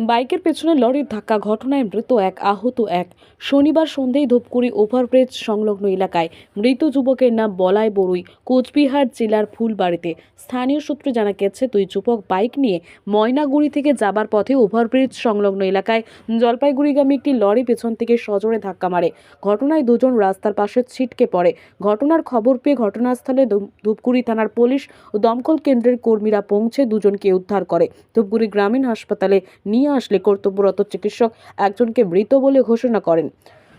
বাইকের পেছনে লরির ধাক্কা ঘটনায় মৃত এক আহত এক। শনিবার সন্ধ্যেয় ধূপগুড়ি ওভারব্রিজ সংলগ্ন এলাকায় মৃত যুবকের নাম বলাই বড়ুই, কোচবিহার জেলার ফুলবাড়িতে। স্থানীয় সূত্রে জানা গেছে, দুই যুবক বাইক নিয়ে ময়নাগুড়ি থেকে যাবার পথে ওভারব্রিজ সংলগ্ন এলাকায় জলপাইগুড়িগামী একটি লরি পেছন থেকে সজোরে ধাক্কা মারে। ঘটনায় দুজন রাস্তার পাশে ছিটকে পড়ে। ঘটনার খবর পেয়ে ঘটনাস্থলে ধূপ- ধূপগুড়ি থানার পুলিশ ও দমকল কেন্দ্রের কর্মীরা পৌঁছে দুজনকে উদ্ধার করে। ধূপগুড়ি গ্রামীণ হাসপাতালে নিয়ে আসলে কর্তব্যরত চিকিৎসক একজনকে মৃত বলে ঘোষণা করেন।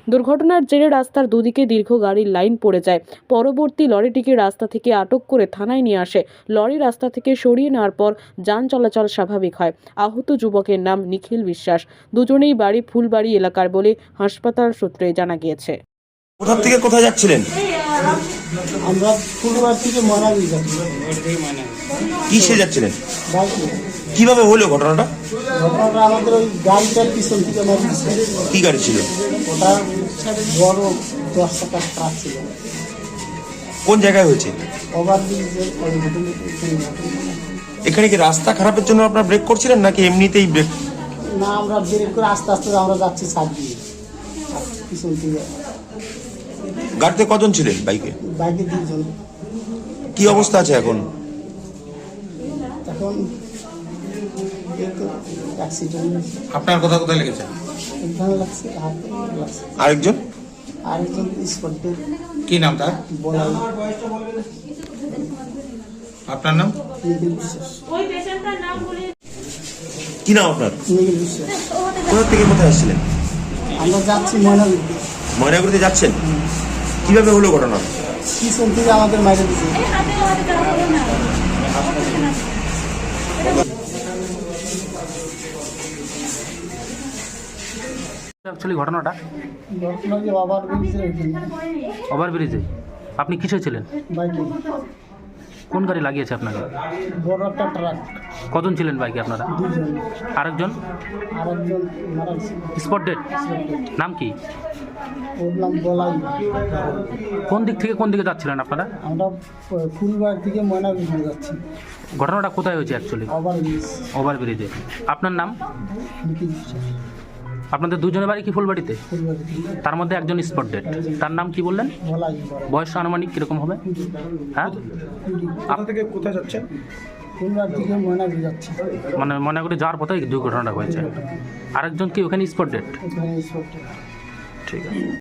দুর্ঘটনার জেরে রাস্তার দুদিকে দীর্ঘ গাড়ির লাইন পড়ে যায়। পরবর্তী লরিটিকে রাস্তা থেকে আটক করে থানায় নিয়ে আসে। লরি রাস্তা থেকে সরিয়ে নেওয়ার পর যান চলাচল স্বাভাবিক হয়। আহত যুবকের নাম নিখিল বিশ্বাস। দুজনেই বাড়ি ফুলবাড়ি এলাকার বলে হাসপাতাল সূত্রে জানা গিয়েছে। কোথা থেকে কোথায় যাচ্ছিলেন? আমরা ফুলবার থেকে ময়নাগুড়ি যাচ্ছি কিসে যাচ্ছিলেন? কীভাবে হলো ঘটনাটা? ঘটনাটা আমাদের ওই গাড়িটার পিছন থেকে আমার কি গাড়ি ছিল? ওটা বড় দশ টাকার ট্রাক ছিল। কোন জায়গায় হয়েছে। এখানে কি রাস্তা খারাপের জন্য আপনারা ব্রেক করছিলেন নাকি এমনিতেই ব্রেক? না আমরা ব্রেক করে আস্তে আস্তে আমরা যাচ্ছি সাইড দিয়ে। পিছন থেকে। গাড়িতে কজন ছিলেন বাইকে? বাইকে দুজন। কি অবস্থা আছে এখন? এখন অ্যাক্সিডেন্ট আপনার কোথায় কোথায় লেগেছে এখানে লাগছে হাতে লাগছে আরেকজন? আরেকজন স্পটে কি নাম তার? আপনার নাম? নিখিল বিশ্বাস কি নাম আপনার? নিখিল বিশ্বাস কোথা থেকে কোথায় আসছিলেন? আমরা যাচ্ছি ময়নাগুড়ি ময়নাগুড়িতে যাচ্ছেন? কীভাবে হলো ঘটনা? পিছন থেকে আমাদের মাইরে দিচ্ছে অ্যাকচুয়ালি ঘটনাটা? ঘটনা যে ওইখানে ওভারব্রিজে আপনি কিসে ছিলেন? বাইকে। কোন গাড়ি লাগিয়েছে আপনাকে? বড় একটা ট্রাক। কজন ছিলেন বাইকে আপনারা? আরেকজন? আরেকজন স্পট ডেট? নাম কি? কোন দিক থেকে কোন দিকে যাচ্ছিলেন আপনারা? আমরা ফ- ফুলবাড়ি থেকে ময়নাগুড়ি যাচ্ছি। ঘটনাটা কোথায় হয়েছে অ্যাকচুয়ালি আবার ব্রিজ। ওভারব্রিজে আপনার নাম? আপনাদের দুজনের বাড়ি কি ফুলবাড়িতে? তার মধ্যে একজন স্পট ডেট তার নাম কি বললেন? বয়স আনুমানিক কীরকম হবে? হ্যাঁ? থেকে কোথায় যাচ্ছেন? মানে মনে করি যাওয়ার পথে দুর্ঘটনাটা হয়েছে। আরেকজন কি ওখানে স্পট ডেট ঠিক আছে।